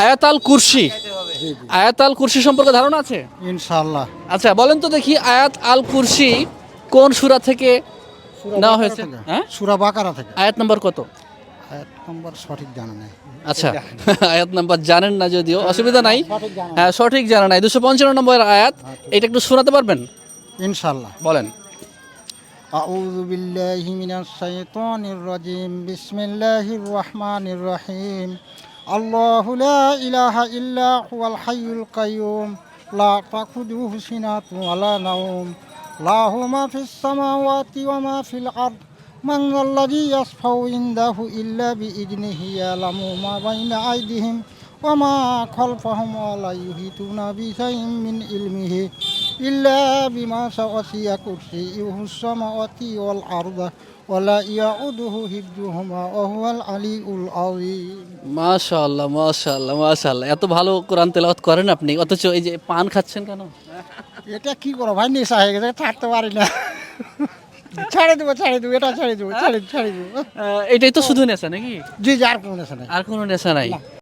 আয়াতাল কুরসি আয়াতাল কুরসি সম্পর্কে ধারণা আছে ইনশাআল্লাহ আচ্ছা বলেন তো দেখি আয়াত আল কুরসি কোন সূরা থেকে নেওয়া হয়েছে হ্যাঁ সুরা বাকারা থেকে আয়াত নম্বর কত আয়াত নম্বর সঠিক জানা নেই আচ্ছা আয়াত নাম্বার জানেন না যদিও অসুবিধা নাই হ্যাঁ সঠিক জানা নাই দুশো পঞ্চান্ন নম্বর আয়াত এটা একটু শোনাতে পারবেন ইনশাআল্লাহ বলেন أعوذ بالله من الشيطان الرجيم بسم الله الرحمن الرحيم الله لا إله إلا هو الحي القيوم. لا تأخذه سنة ولا نوم. له ما في السماوات وما في الأرض. من الذي يشفع عنده إلا بإذنه يعلم ما بين أيديهم وما خلفهم ولا يحيطون بشيء من علمه. إلا بما وسع كرسيه السماوات والأرض ولا يعوده حفظهما وهو العلي العظيم মাশাআল্লাহ মাশাআল্লাহ মাশাআল্লাহ এত ভালো কোরআন তেলাওয়াত করেন আপনি অথচ এই যে পান খাচ্ছেন কেন এটা কি করো ভাই নেশা হয়ে গেছে থাকতে পারি না ছেড়ে দেবো ছেড়ে দেবো এটা ছেড়ে দেবো ছেড়ে ছেড়ে দেবো আহ, এটাই তো শুধু নেশা নাকি জি যার কোনো নেশা নেই আর কোনো নেশা নাই